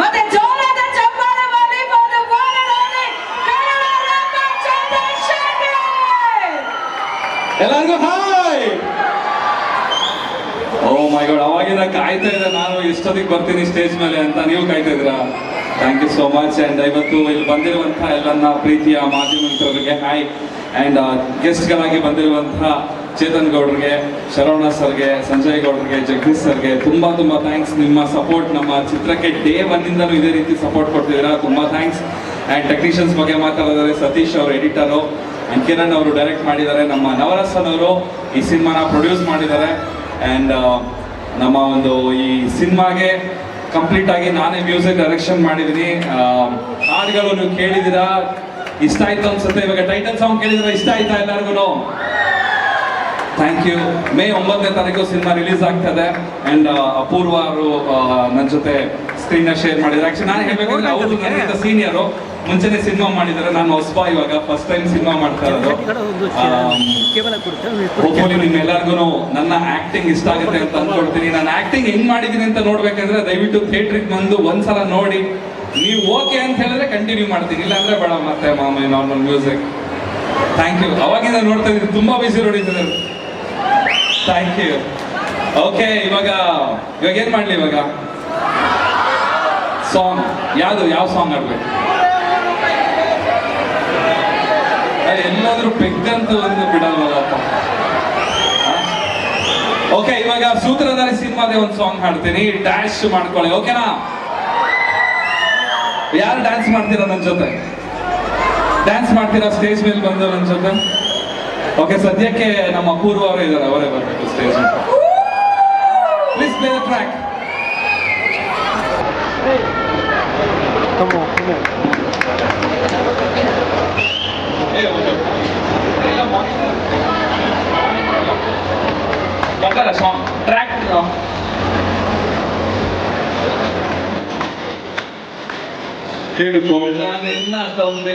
ಮತ್ತೆ ಜೋರಾದ ಚಪ್ಪಾಳೆ. ಎಲ್ಲರಿಗೂ ಹಾಯ್! ಓ ಮೈ ಗಾಡ್ ಅವಾಗಿಂದ ಕಾಯ್ತಾ ಇದ್ದೆ ನಾನು ಎಷ್ಟೊತ್ತಿಗೆ ಬರ್ತೀನಿ ಸ್ಟೇಜ್ ಮೇಲೆ ಅಂತ. ನೀವು ಕಾಯ್ತಾ ಇದ್ದೀರಾ? Thank you so much and ಇವತ್ತು ಇಲ್ಲಿ ಬಂದಿರುವಂತಹ ಎಲ್ಲನ್ನ ಪ್ರೀತಿಯ ಮಾಧ್ಯಮ ಮಿತ್ರರಿಗೆ ಹಾಯ್. ಆ್ಯಂಡ್ ಗೆಸ್ಟ್ಗಳಾಗಿ ಬಂದಿರುವಂತಹ ಚೇತನ್ ಗೌಡ್ರಿಗೆ, ಶರವಣ ಸರ್ಗೆ, ಸಂಜಯ್ ಗೌಡ್ರಿಗೆ, ಜಗದೀಶ್ ಸರ್ಗೆ ತುಂಬ ತುಂಬ ಥ್ಯಾಂಕ್ಸ್ ನಿಮ್ಮ ಸಪೋರ್ಟ್ ನಮ್ಮ ಚಿತ್ರಕ್ಕೆ ಡೇ ಒನ್ನಿಂದಲೂ ಇದೇ ರೀತಿ ಸಪೋರ್ಟ್ ಕೊಡ್ತಿದ್ದೀರಾ? ತುಂಬಾ ಥ್ಯಾಂಕ್ಸ್ ಆ್ಯಂಡ್ ಟೆಕ್ನಿಷಿಯನ್ಸ್ ಬಗ್ಗೆ ಮಾತಾಡೋದಾದ್ರೆ ಸತೀಶ್ ಅವರು ಎಡಿಟರು ಆ್ಯಂಡ್ ಕಿರಣ್ ಅವರು ಡೈರೆಕ್ಟ್ ಮಾಡಿದ್ದಾರೆ. ನಮ್ಮ ನವರಸನ್ ಅವರು ಈ ಸಿನಿಮಾನ ಪ್ರೊಡ್ಯೂಸ್ ಮಾಡಿದ್ದಾರೆ. ಆ್ಯಂಡ್ ನಮ್ಮ ಒಂದು ಈ ಸಿನಿಮಾಗೆ ಕಂಪ್ಲೀಟ್ ಆಗಿ ನಾನೇ ಮ್ಯೂಸಿಕ್ ಡೈರೆಕ್ಷನ್ ಮಾಡಿದ್ದೀನಿ. ಹಾಡುಗಳು ನೀವು ಕೇಳಿದ್ದೀರಾ? ಇಷ್ಟ ಆಯ್ತು ಅನ್ಸುತ್ತೆ. ಇವಾಗ ಟೈಟಲ್ ಸಾಂಗ್ ಕೇಳಿದ್ರೆ ಇಷ್ಟ ಆಯ್ತಾ ಎಲ್ಲರಿಗೂ? ಥ್ಯಾಂಕ್ ಯು ಮೇ ಒಂಬತ್ತನೇ ತಾರೀಕು ಸಿನಿಮಾ ರಿಲೀಸ್ ಆಗ್ತದೆ. ಅಂಡ್ ಅಪೂರ್ವ ಅವರು ನನ್ನ ಜೊತೆ ಸ್ಕ್ರೀನ್ ಶೇರ್ ಮಾಡಿದ್ರು ಆಕ್ಚುಲಿ ನಾನು ಹೇಳ್ಬೇಕಂದ್ರೆ ಅವರು ನನಗಿಂತ ಸೀನಿಯರು ಮುಂಚೆನೆ ಸಿನಿಮಾ ಮಾಡಿದ್ದಾರೆ. ನಾನು ಹೊಸಬ ಇವಾಗ ಫಸ್ಟ್ ಟೈಮ್ ಸಿನಿಮಾ ಮಾಡ್ತಾ ಇರೋದು. ಹೋಪ್ಫುಲಿ ನಿಮ್ಮೆಲ್ಲರಿಗೂ ನನ್ನ ಆಕ್ಟಿಂಗ್ ಇಷ್ಟ ಆಗುತ್ತೆ ಅಂತ ಅನ್ಕೊಳ್ತೀನಿ. ನಾನು ಆಕ್ಟಿಂಗ್ ಹೆಂಗ್ ಮಾಡಿದ್ದೀನಿ ಅಂತ ನೋಡ್ಬೇಕಂದ್ರೆ ದಯವಿಟ್ಟು ಥಿಯೇಟ್ರಿಗೆ ಬಂದು ಒಂದ್ಸಲ ನೋಡಿ. ನೀವು ಓಕೆ ಅಂತ ಹೇಳಿದ್ರೆ ಕಂಟಿನ್ಯೂ ಮಾಡ್ತೀನಿ. ಇಲ್ಲಾಂದ್ರೆ ಬೇಡ ಮತ್ತೆ ಮಾಮೂಲಿ ನಾರ್ಮಲ್ ಮ್ಯೂಸಿಕ್ ಥ್ಯಾಂಕ್ ಯು ಅವಾಗಿಂದ ನೋಡ್ತಾ ಇದ್ದೀನಿ. ತುಂಬಾ ಬಿಸಿ ನೋಡಿದ್ದೀನಿ ಥ್ಯಾಂಕ್ ಯು ಓಕೆ ಇವಾಗ ಇವಾಗ ಏನು ಮಾಡ್ಲಿ ಇವಾಗ? ಸಾಂಗ್ ಯಾವುದು, ಯಾವ ಸಾಂಗ್ ಆಡ್ಬೇಕು ಎಲ್ಲಾದ್ರೂ ಪೆಗ್ಗಂತ ಒಂದು ಬಿಡಲ್ವಲ್ಲಪ್ಪ. ಓಕೆ ಇವಾಗ ಸೂತ್ರಧಾರಿ ಸಿನಿಮಾದ ಒಂದು ಸಾಂಗ್ ಹಾಡ್ತೀನಿ. ಡ್ಯಾಶ್ ಮಾಡ್ಕೊಳ್ಳಿ ಓಕೆನಾ ಯಾರು ಡ್ಯಾನ್ಸ್ ಮಾಡ್ತೀರಾ ನನ್ನ ಜೊತೆ? ಡ್ಯಾನ್ಸ್ ಮಾಡ್ತೀರಾ ಸ್ಟೇಜ್ ಮೇಲೆ ಬಂದು ನನ್ನ ಜೊತೆ? ಓಕೆ ಸದ್ಯಕ್ಕೆ ನಮ್ಮ ಅಪೂರ್ವ ಅವರೇ ಇದ್ದಾರೆ ಅವರೇ ಬರಬೇಕು stage please play the track ಬರ್ತಾರ ಸಾಂಗ್ ಟ್ರ್ಯಾಕ್ ಹೇಳಿಕೊ ನಿನ್ನ ತಂದೆ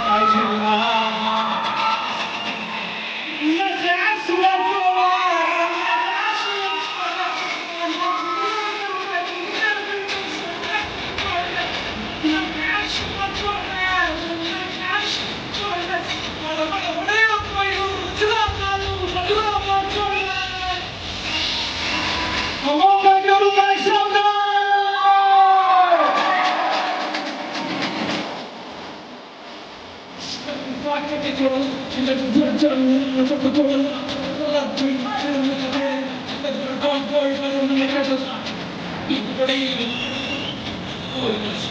Gewoon bij to Wijsander! Vaak heb ik in de dokter dat het met de convoy de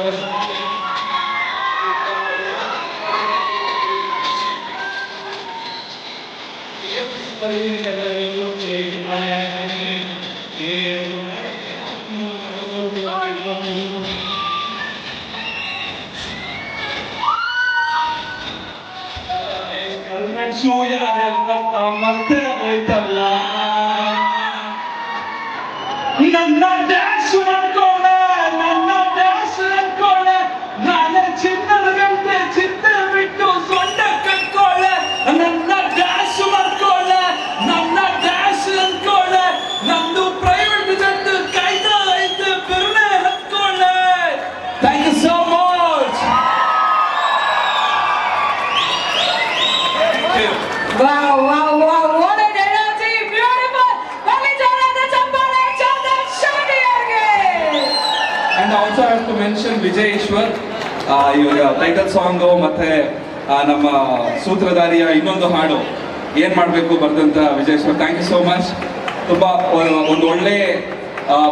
Nandashuya, and also have to mention Vijay Eshwar ಇವಾಗ title song ಮತ್ತೆ ನಮ್ಮ ಸೂತ್ರಧಾರಿಯ ಇನ್ನೊಂದು ಹಾಡು. ಏನ್ ಮಾಡಬೇಕು ಬರೆದಂತ Vijayeshwar? Thank you so much ತುಂಬಾ ಒಂದು ಒಳ್ಳೆ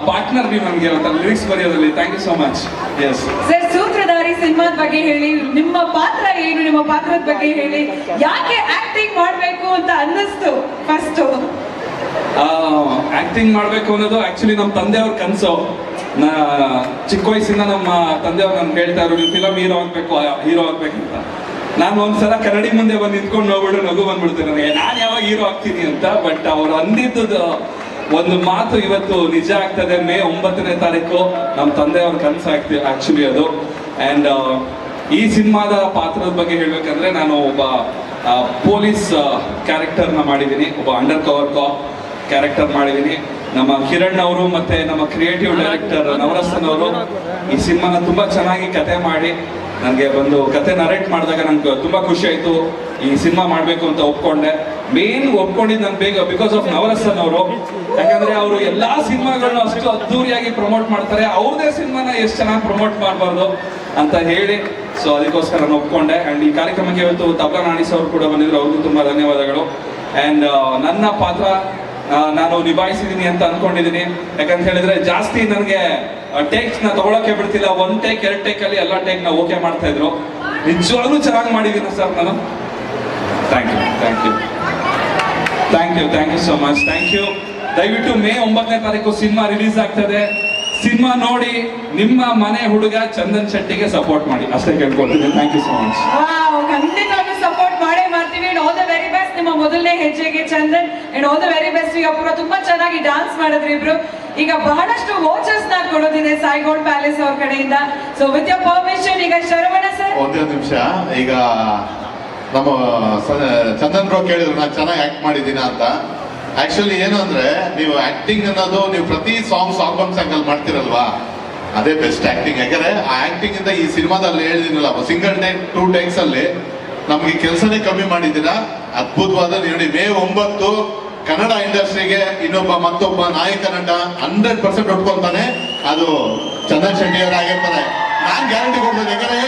ಪಾರ್ಟ್ನರ್ ನೀವು ನಮಗೆ lyrics ಬರೆಯೋದ್ರಲ್ಲಿ. Thank you so much yes sir Sutradhari ಸಿನಿಮಾದ ಬಗ್ಗೆ ಹೇಳಿ ನಿಮ್ಮ ಪಾತ್ರ ಏನು ನಿಮ್ಮ ಪಾತ್ರದ ಬಗ್ಗೆ ಹೇಳಿ ಯಾಕೆ ಆಕ್ಟಿಂಗ್ ಮಾಡಬೇಕು ಅಂತ ಅನ್ನಿಸ್ತು ಫಸ್ಟ್ ಆಕ್ಟಿಂಗ್ ಮಾಡಬೇಕು ಅನ್ನೋದು ಆಕ್ಚುಲಿ ನಮ್ಮ ತಂದೆಯವ್ರ ಕನಸು. ನಾ ಚಿಕ್ಕ ವಯಸ್ಸಿಂದ ನಮ್ಮ ತಂದೆಯವ್ರು ನನ್ಗೆ ಹೇಳ್ತಾ ಇರೋ ನೀವು ಫಿಲಮ್ ಹೀರೋ ಆಗ್ಬೇಕು ಹೀರೋ ಆಗ್ಬೇಕಂತ ನಾನು ಒಂದ್ಸಲ ಕನ್ನಡಿ ಮುಂದೆ ಬಂದು ನಿಂತ್ಕೊಂಡು ನೋಡ್ಬಿಟ್ಟು ನಗು ಬಂದ್ಬಿಡ್ತೇನೆ ನನಗೆ. ನಾನು ಯಾವಾಗ ಹೀರೋ ಆಗ್ತೀನಿ ಅಂತ ಬಟ್ ಅವ್ರು ಅಂದಿದ್ದು ಒಂದು ಮಾತು ಇವತ್ತು ನಿಜ ಆಗ್ತದೆ. ಮೇ ಒಂಬತ್ತನೇ ತಾರೀಕು ನಮ್ಮ ತಂದೆಯವ್ರ ಕನಸು ಆಗ್ತಿ ಆಕ್ಚುಲಿ ಅದು. ಆ್ಯಂಡ್ ಈ ಸಿನಿಮಾದ ಪಾತ್ರದ ಬಗ್ಗೆ ಹೇಳಬೇಕಂದ್ರೆ ನಾನು ಒಬ್ಬ ಪೊಲೀಸ್ ಕ್ಯಾರೆಕ್ಟರ್ನ ಮಾಡಿದ್ದೀನಿ ಒಬ್ಬ ಅಂಡರ್ ಕವರ್ ಕಾಪ್ ಕ್ಯಾರೆಕ್ಟರ್ ಮಾಡಿದ್ದೀನಿ ನಮ್ಮ ಕಿರಣ್ ಅವರು ಮತ್ತೆ ನಮ್ಮ ಕ್ರಿಯೇಟಿವ್ ಡೈರೆಕ್ಟರ್ ನವರಸನ್ ಅವರು ಈ ಸಿನಿಮಾನ ತುಂಬಾ ಚೆನ್ನಾಗಿ ಕತೆ ಮಾಡಿ ನನಗೆ ಬಂದು ಕತೆ ನರೇಟ್ ಮಾಡಿದಾಗ ನನಗೆ ತುಂಬಾ ಖುಷಿ ಆಯ್ತು. ಈ ಸಿನಿಮಾ ಮಾಡಬೇಕು ಅಂತ ಒಪ್ಕೊಂಡೆ. ಮೇನ್ ಒಪ್ಕೊಂಡಿದ್ದು ನಾನು ಬೇಗ ಬಿಕಾಸ್ ಆಫ್ ನವರಸನ್ ಅವರು. ಯಾಕಂದ್ರೆ ಅವರು ಎಲ್ಲಾ ಸಿನಿಮಾಗಳನ್ನ ಅಷ್ಟು ಅದ್ದೂರಿಯಾಗಿ ಪ್ರಮೋಟ್ ಮಾಡ್ತಾರೆ. ಅವ್ರದೇ ಸಿನಿಮಾನ ಎಷ್ಟು ಚೆನ್ನಾಗಿ ಪ್ರಮೋಟ್ ಮಾಡಬಾರ್ದು ಅಂತ ಹೇಳಿ. ಸೊ ಅದಕ್ಕೋಸ್ಕರ ನಾನು ಒಪ್ಕೊಂಡೆ. ಅಂಡ್ ಈ ಕಾರ್ಯಕ್ರಮಕ್ಕೆ ಇವತ್ತು ತಬ್ಲಾ ನಾಣಿಸ್ ಅವರು ಕೂಡ ಬಂದಿದ್ರು. ಅವ್ರಿಗೂ ತುಂಬಾ ಧನ್ಯವಾದಗಳು. ಅಂಡ್ ನನ್ನ ಪಾತ್ರ ನಾನು ನಿಭಾಯಿಸಿದೀನಿ ಅಂತ ಅನ್ಕೊಂಡಿದ್ದೀನಿ ಯಾಕಂತ ಹೇಳಿದ್ರೆ ಜಾಸ್ತಿ ನನಗೆ ಟೇಕ್ಸ್ನ ತಗೊಳಕ್ಕೆ ಬಿಡ್ತಿಲ್ಲ. ಒನ್ ಟೇಕ್ ಎರಡ್ ಟೇಕ್ ಅಲ್ಲಿ ಎಲ್ಲ ಟೇಕ್ನ ಓಕೆ ಮಾಡ್ತಾ ಇದ್ರು. ನಿಜವಾಗ್ಲೂ ಚೆನ್ನಾಗಿ ಮಾಡಿದ್ದೀನಿ ಸರ್ ನಾನು. Thank you thank you thank you thank you so much thank you ದಯವಿಟ್ಟು ಮೇ ಒಂಬತ್ತನೇ ತಾರೀಕು ಸಿನಿಮಾ ರಿಲೀಸ್ ಆಗ್ತದೆ. ಸಿನಿಮಾ ನೋಡಿ ನಿಮ್ಮ ಮನೆ ಹುಡುಗ ಚಂದನ್ ಶೆಟ್ಟಿಗೆ ಸಪೋರ್ಟ್ ಮಾಡಿ. ಅಷ್ಟೇ ಕೇಳ್ಕೊಳ್ತೀನಿ. Thank you so much wow ಖಂಡಿತವಾಗ್ಲೂ ಸಪೋರ್ಟ್ ಮಾಡೇ ಮಾಡ್ತೀವಿ and all the very best ನಿಮ್ಮ ಮೊದಲನೇ ಹೆಜ್ಜೆಗೆ Chandan and all the very best ಈಗ ಪೂರ ತುಂಬಾ ಚೆನ್ನಾಗಿ ಡಾನ್ಸ್ ಮಾಡಿದ್ರಿ ಇಬ್ರು. ಈಗ ಬಹಳಷ್ಟು ವೋಚರ್ಸ್ನ ಕೊಡೋದಿದೆ ಸಾಯಿಗೋಲ್ಡ್ ಪ್ಯಾಲೇಸ್ ಅವ್ರ ಕಡೆಯಿಂದ. ಸೊ ವಿತ್ ಯೋರ್ ಪರ್ಮಿಷನ್ ಈಗ ಶರವಣ ಸರ್ ಒಂದೇ ನಿಮಿಷ. ಈಗ ನಮ್ಮ ಚಂದನ್ ಬ್ರೋ ಕೇಳಿದ್ರು, ನಾನು ಚೆನ್ನಾಗಿ ಆಕ್ಟ್ ಮಾಡಿದ್ದೀನ ಅಂತ. ಆಕ್ಚುಲಿ ಏನು ಅಂದ್ರೆ, ನೀವು ಆಕ್ಟಿಂಗ್ ಅನ್ನೋದು ನೀವು ಪ್ರತಿ ಸಾಂಗ್ಸ್ ಸಾಂಗ್ ಸಾಂಗಲ್ಲಿ ಮಾಡ್ತಿರಲ್ವಾ? ಅದೇ ಬೆಸ್ಟ್ ಆಕ್ಟಿಂಗ್ ಯಾಕಂದ್ರೆ, ಆ ಆಕ್ಟಿಂಗ್ ಇಂದ ಈ ಸಿನಿಮಾದಲ್ಲಿ ಹೇಳಿದಿನಲ್ಲ ಸಿಂಗಲ್ ಟೈಮ್ ಟೂ ಟೇಕ್ಸ್ ಅಲ್ಲಿ ನಮ್ಗೆ ಕೆಲಸನೇ ಕಮ್ಮಿ ಮಾಡಿದ್ದೀರಾ? ಅದ್ಭುತವಾದ ನೋಡಿ. ಮೇ ಒಂಬತ್ತು ಕನ್ನಡ ಇಂಡಸ್ಟ್ರಿಗೆ ಇನ್ನೊಬ್ಬ ಮತ್ತೊಬ್ಬ ನಾಯಕ ನಟ ಹಂಡ್ರೆಡ್ ಪರ್ಸೆಂಟ್ ಒಪ್ಕೊಂತಾನೆ. ಅದು ಚಂದನ್ ಶೆಟ್ಟಿ ಅವರಾಗಿರ್ತಾರೆ ನಾನ್ ಗ್ಯಾರಂಟಿ ಕೊಡ್ಬೋದು ಯಾಕಂದ್ರೆ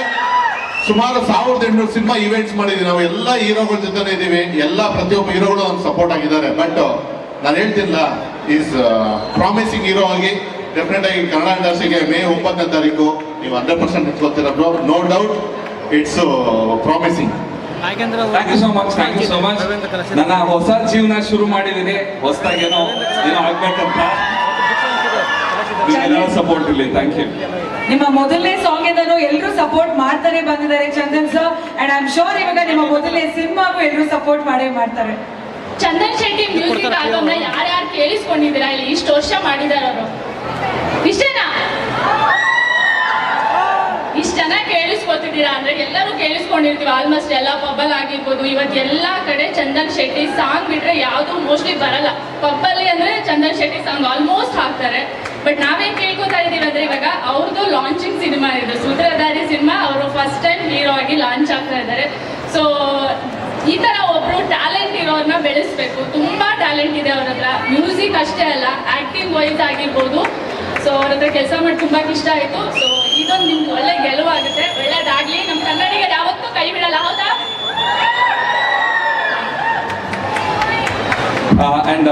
ಸುಮಾರು ಸಾವಿರದ ಎಂಟುನೂರು ಸಿನಿಮಾ ಇವೆಂಟ್ಸ್ ಮಾಡಿದೀವಿ ನಾವು. ಎಲ್ಲ ಹೀರೋಗಳ ಜೊತೆ ಇದೀವಿ ಎಲ್ಲ ಪ್ರತಿಯೊಬ್ಬ ಹೀರೋಗಳು ನಮ್ಗೆ ಸಪೋರ್ಟ್ ಆಗಿದ್ದಾರೆ. ಬಟ್ ನಾನು ಹೇಳ್ತಿಲ್ಲ ಈಸ್ ಪ್ರಾಮಿಸಿಂಗ್ ಹೀರೋ ಆಗಿ ಡೆಫಿನೆಟ್ ಆಗಿ ಕನ್ನಡ ಇಂಡಸ್ಟ್ರಿಗೆ ಮೇ ಒಂಬತ್ತನೇ ತಾರೀಕು ನೀವು hundred percent ನಿಂತ್ಕೊತೀರ bro no doubt it's promising thank you so much thank you so much ನನ್ನ ಹೊಸ ಜೀವನ ಶುರು ಮಾಡಿದ್ದೀನಿ. ಹೊಸದಾಗಿ ಏನೋ ಏನೋ ಆಗ್ಬೇಕಂತ. ಸಪೋರ್ಟ್ ಇರಲಿ ಥ್ಯಾಂಕ್ ಯು ನಿಮ್ಮ ಮೊದಲನೇ ಸಾಂಗ್ ಇಂದನೂ ಎಲ್ಲರೂ ಸಪೋರ್ಟ್ ಮಾಡ್ತಾನೆ ಬಂದಿದ್ದಾರೆ Chandan sir and I am sure ಇವಾಗ ನಿಮ್ಮ ಮೊದಲನೇ ಸಿನಿಮಾಗೂ ಎಲ್ಲರೂ ಸಪೋರ್ಟ್ ಮಾಡೇ ಮಾಡ್ತಾರೆ. ಚಂದನ್ ಶೆಟ್ಟಿ ಮ್ಯೂಸಿಕ್ ಆಲ್ಬಮ್ನ ಯಾರ್ಯಾರು ಕೇಳಿಸ್ಕೊಂಡಿದ್ದೀರಾ? ಇಲ್ಲಿ ಇಷ್ಟು ವರ್ಷ ಮಾಡಿದಾರ ಅವರು. ಇಷ್ಟೇನಾ ಕೇಳಿಸ್ಕೊತಿದ್ದೀರಾ ಅಂದ್ರೆ ಎಲ್ಲರೂ ಕೇಳಿಸ್ಕೊಂಡಿರ್ತೀವಿ. ಆಲ್ಮೋಸ್ಟ್ ಎಲ್ಲ ಪಬ್ಬಲ್ ಆಗಿರ್ಬೋದು ಇವತ್ತು ಎಲ್ಲಾ ಕಡೆ ಚಂದನ್ ಶೆಟ್ಟಿ ಸಾಂಗ್ ಬಿಟ್ರೆ ಯಾವುದು ಮೋಸ್ಟ್ಲಿ ಬರಲ್ಲ. ಪಬ್ಬಲ್ಲಿ ಅಂದ್ರೆ ಚಂದನ್ ಶೆಟ್ಟಿ ಸಾಂಗ್ ಆಲ್ಮೋಸ್ಟ್ ಹಾಕ್ತಾರೆ. ಬಟ್ ನಾವೇನ್ ಕೇಳ್ಕೊತಾ ಇದೀವಿ ಅಂದ್ರೆ ಇವಾಗ ಅವ್ರದ್ದು ಲಾಂಚಿಂಗ್ ಸಿನಿಮಾ ಇದೆ ಸೂತ್ರಧಾರಿ ಸಿನಿಮಾ ಅವರು ಫಸ್ಟ್ ಟೈಮ್ ಹೀರೋ ಆಗಿ ಲಾಂಚ್ ಆಗ್ತಾ ಇದ್ದಾರೆ. ಸೊ ಈ ತರ ಒಬ್ರು ಟ್ಯಾಲೆಂಟ್ ಇರೋರ್ನ ಬೆಳೆಸ್ಬೇಕು. ತುಂಬಾ ಟ್ಯಾಲೆಂಟ್ ಇದೆ ಅವ್ರ ಹತ್ರ. ಮ್ಯೂಸಿಕ್ ಅಷ್ಟೇ ಅಲ್ಲ ಆಕ್ಟಿಂಗ್ ವೈಸ್ ಆಗಿರ್ಬೋದು. ಸೊ ಅವ್ರ ಹತ್ರ ಕೆಲಸ ಮಾಡಿ ತುಂಬಾ ಇಷ್ಟ ಆಯ್ತು. ಸೊ ಇದೊಂದು ನಿಮ್ಗೆ ಒಳ್ಳೆ ಗೆಲುವಾಗುತ್ತೆ. ಒಳ್ಳೇದಾಗ್ಲಿ ನಮ್ಮ ಕನ್ನಡಿಗರು ಯಾವತ್ತೂ ಕೈ ಬಿಡಲ್ಲ, ಹೌದಾ? ಅಂಡ್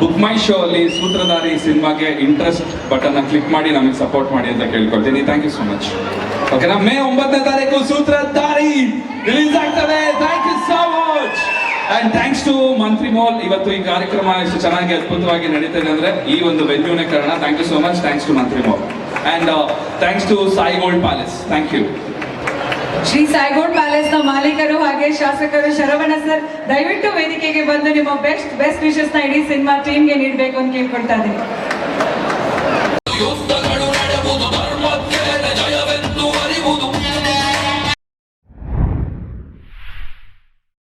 ಬುಕ್ ಮೈ ಶೋ ಅಲ್ಲಿ ಸೂತ್ರಧಾರಿ ಸಿನಿಮಾಗೆ ಇಂಟ್ರೆಸ್ಟ್ ಬಟನ್ ಕ್ಲಿಕ್ ಮಾಡಿ, ನಮಗೆ ಸಪೋರ್ಟ್ ಮಾಡಿ ಅಂತ ಕೇಳ್ಕೊಳ್ತೀನಿ. ಥ್ಯಾಂಕ್ ಯು ಸೊ ಮಚ್ ಓಕೆನಾ ಮೇ ಒಂಬತ್ತನೇ ತಾರೀಕು ಸೂತ್ರಧಾರಿ ರಿಲೀಸ್ ಆಗ್ತದೆ. Thank you so much and thanks to Mantri mall ಇವತ್ತು ಈ ಕಾರ್ಯಕ್ರಮ ಎಷ್ಟು ಚೆನ್ನಾಗಿ ಅದ್ಭುತವಾಗಿ ನಡೀತಾ ಇದೆ ಅಂದ್ರೆ ಈ ಒಂದು ವೆನ್ಯೂನೇ ಕಾರಣ. Thank you so much thanks to Mantri mall and thanks to Sai gold palace thank you Shri ಸಾಯಿಗೋಡ್ ಪ್ಯಾಲೇಸ್ನ ಮಾಲೀಕರು ಹಾಗೆ ಶಾಸಕರು ಶರವಣ ಸರ್ ದಯವಿಟ್ಟು ವೇದಿಕೆಗೆ ಬಂದು ನಿಮ್ಮ ಬೆಸ್ಟ್ ಬೆಸ್ಟ್ ವಿಶಸ್ನ ಇಡೀ ಸಿನಿಮಾ ಟೀಮ್ಗೆ ನೀಡಬೇಕು ಅಂತ ಕೇಳ್ಕೊಳ್ತಾ ಇದ್ದೀನಿ.